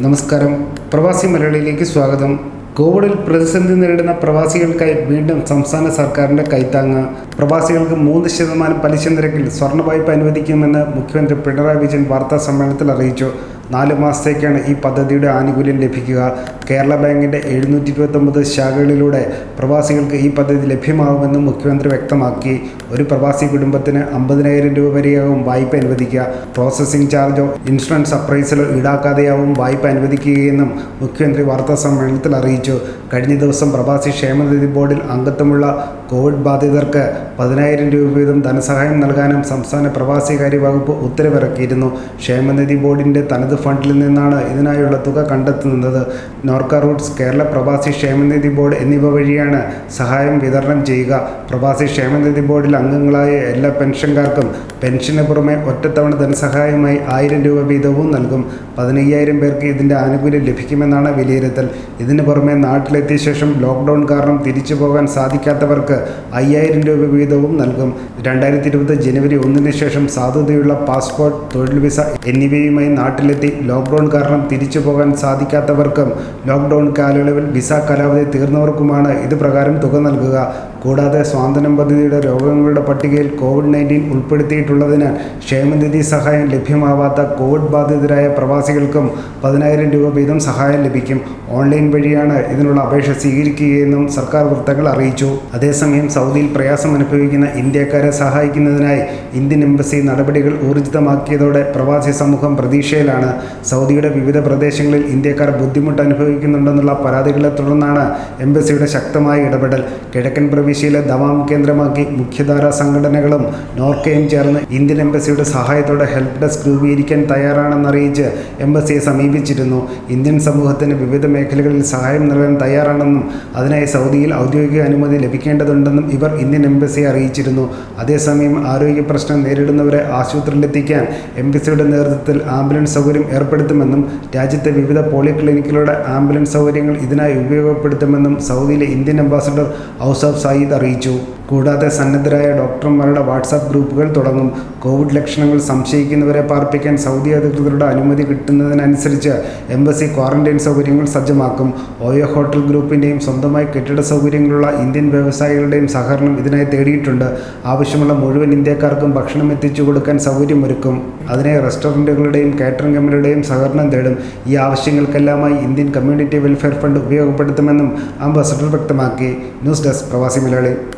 നമസ്കാരം. പ്രവാസി മലയാളിയിലേക്ക് സ്വാഗതം. കോവിഡിൽ പ്രതിസന്ധി നേരിടുന്ന പ്രവാസികൾക്കായി വീണ്ടും സംസ്ഥാന സർക്കാരിന്റെ കൈത്താങ്ങ്. പ്രവാസികൾക്ക് മൂന്ന് ശതമാനം പലിശ നിരക്കിൽ സ്വർണ വായ്പ അനുവദിക്കുമെന്ന് മുഖ്യമന്ത്രി പിണറായി വിജയൻ വാർത്താ സമ്മേളനത്തിൽ അറിയിച്ചു. നാല് മാസത്തേക്കാണ് ഈ പദ്ധതിയുടെ ആനുകൂല്യം ലഭിക്കുക. കേരള ബാങ്കിന്റെ എഴുന്നൂറ്റി ഇരുപത്തൊമ്പത് ശാഖകളിലൂടെ പ്രവാസികൾക്ക് ഈ പദ്ധതി ലഭ്യമാകുമെന്നും മുഖ്യമന്ത്രി വ്യക്തമാക്കി. ഒരു പ്രവാസി കുടുംബത്തിന് അമ്പതിനായിരം രൂപ വരെയാകും വായ്പ അനുവദിക്കുക. പ്രോസസ്സിംഗ് ചാർജോ ഇൻഷുറൻസ് അപ്രൈസലോ ഈടാക്കാതെയാവും വായ്പ അനുവദിക്കുകയെന്നും മുഖ്യമന്ത്രി വാർത്താ സമ്മേളനത്തിൽ അറിയിച്ചു. കഴിഞ്ഞ ദിവസം പ്രവാസി ക്ഷേമനിധി ബോർഡിൽ അംഗത്വമുള്ള കോവിഡ് ബാധിതർക്ക് പതിനായിരം രൂപ വീതം ധനസഹായം നൽകാനും സംസ്ഥാന പ്രവാസികാര്യ വകുപ്പ് ഉത്തരവിറക്കിയിരുന്നു. ക്ഷേമനിധി ബോർഡിന്റെ തനത് ഫണ്ടിൽ നിന്നാണ് ഇതിനായുള്ള തുക കണ്ടെത്തുന്നത്. നോർക്ക റൂട്ട്സ് കേരള പ്രവാസി ക്ഷേമനിധി ബോർഡ് എന്നിവ വഴിയാണ് സഹായം വിതരണം ചെയ്യുക. പ്രവാസി ക്ഷേമനിധി ബോർഡിൽ അംഗങ്ങളായ എല്ലാ പെൻഷൻകാർക്കും പെൻഷന് പുറമെ ഒറ്റത്തവണ ധനസഹായമായി ആയിരം രൂപ വീതവും നൽകും. പതിനയ്യായിരം പേർക്ക് ഇതിന്റെ ആനുകൂല്യം ലഭിക്കുമെന്നാണ് വിലയിരുത്തൽ. ഇതിനു പുറമെ നാട്ടിലെത്തിയ ശേഷം ലോക്ക്ഡൗൺ കാരണം തിരിച്ചു പോകാൻ സാധിക്കാത്തവർക്ക് അയ്യായിരം രൂപ വീതവും നൽകും. രണ്ടായിരത്തി ഇരുപത് ജനുവരി ഒന്നിന് ശേഷം സാധുതയുള്ള പാസ്പോർട്ട് തൊഴിൽ വിസ എന്നിവയുമായി നാട്ടിലെത്തി ലോക്ക്ഡൗൺ കാരണം തിരിച്ചു പോകാൻ സാധിക്കാത്തവർക്കും ലോക്ക്ഡൗൺ കാലയളവിൽ വിസ കാലാവധി തീർന്നവർക്കുമാണ് ഇത് പ്രകാരം തുക നൽകുക. കൂടാതെ സ്വാതന്ത്ര്യം പദ്ധതിയുടെ രോഗങ്ങളുടെ പട്ടികയിൽ കോവിഡ് നയന്റീൻ ഉൾപ്പെടുത്തിയിട്ടുള്ളതിനാൽ ക്ഷേമനിധി സഹായം ലഭ്യമാവാത്ത കോവിഡ് ബാധിതരായ പ്രവാസികൾക്കും പതിനായിരം രൂപ വീതം സഹായം ലഭിക്കും. ഓൺലൈൻ വഴിയാണ് ഇതിനുള്ള അപേക്ഷ സ്വീകരിക്കുകയെന്നും സർക്കാർ വൃത്തങ്ങൾ അറിയിച്ചു. അതേസമയം സൗദിയിൽ പ്രയാസം അനുഭവിക്കുന്ന ഇന്ത്യക്കാരെ സഹായിക്കുന്നതിനായി ഇന്ത്യൻ എംബസി നടപടികൾ ഊർജിതമാക്കിയതോടെ പ്രവാസി സമൂഹം പ്രതീക്ഷയിലാണ്. സൗദിയുടെ വിവിധ പ്രദേശങ്ങളിൽ ഇന്ത്യക്കാർ ബുദ്ധിമുട്ട് അനുഭവിക്കുന്നുണ്ടെന്നുള്ള പരാതികളെ തുടർന്നാണ് എംബസിയുടെ ശക്തമായ ഇടപെടൽ. കിഴക്കൻ പ്രവിശ്യയിലെ ദവാം കേന്ദ്രമാക്കി മുഖ്യധാരാ സംഘടനകളും നോർക്കയും ചേർന്ന് ഇന്ത്യൻ എംബസിയുടെ സഹായത്തോടെ ഹെൽപ്പ് ഡെസ്ക് രൂപീകരിക്കാൻ തയ്യാറാണെന്നറിയിച്ച് എംബസിയെ സമീപിച്ചിരുന്നു. ഇന്ത്യൻ സമൂഹത്തിന് വിവിധ മേഖലകളിൽ സഹായം നൽകാൻ തയ്യാറാണെന്നും അതിനായി സൗദിയിൽ ഔദ്യോഗിക അനുമതി ലഭിക്കേണ്ടതുണ്ടെന്നും ഇവർ ഇന്ത്യൻ എംബസിയെ അറിയിച്ചിരുന്നു. അതേസമയം ആരോഗ്യ പ്രശ്നം നേരിടുന്നവരെ ആശുപത്രിയിലെത്തിക്കാൻ എംബസിയുടെ നേതൃത്വത്തിൽ ആംബുലൻസ് സൗകര്യം ഏർപ്പെടുത്തുമെന്നും രാജ്യത്തെ വിവിധ പോളിക്ലിനിക്കുകളുടെ ആംബുലൻസ് സൗകര്യങ്ങൾ ഇതിനായി ഉപയോഗപ്പെടുത്തുമെന്നും സൗദിയിലെ ഇന്ത്യൻ അംബാസഡർ ഔസഫ് സായിദ് അറിയിച്ചു. കൂടാതെ സന്നദ്ധരായ ഡോക്ടർമാരുടെ വാട്സാപ്പ് ഗ്രൂപ്പുകൾ തുടങ്ങും. കോവിഡ് ലക്ഷണങ്ങൾ സംശയിക്കുന്നവരെ പാർപ്പിക്കാൻ സൗദി അധികൃതരുടെ അനുമതി കിട്ടുന്നതിനനുസരിച്ച് എംബസി ക്വാറന്റൈൻ സൗകര്യങ്ങൾ സജ്ജമാക്കും. ഓയ ഹോട്ടൽ ഗ്രൂപ്പിന്റെയും സ്വന്തമായി കെട്ടിട സൗകര്യങ്ങളുള്ള ഇന്ത്യൻ വ്യവസായികളുടെയും സഹകരണം ഇതിനായി തേടിയിട്ടുണ്ട്. ആവശ്യമുള്ള മുഴുവൻ ഇന്ത്യക്കാർക്കും ഭക്ഷണം എത്തിച്ചു കൊടുക്കാൻ സൗകര്യമൊരുക്കും. അതിനെ റെസ്റ്റോറന്റുകളുടെയും കാറ്ററിംഗ് കമ്പനിയുടെയും സഹകരണം തേടും. ഈ ആവശ്യങ്ങൾക്കെല്ലാമായി ഇന്ത്യൻ കമ്മ്യൂണിറ്റി വെൽഫെയർ ഫണ്ട് ഉപയോഗപ്പെടുത്തുമെന്നും അംബാസഡർ വ്യക്തമാക്കി. ന്യൂസ് ഡെസ്ക് പ്രവാസി similarly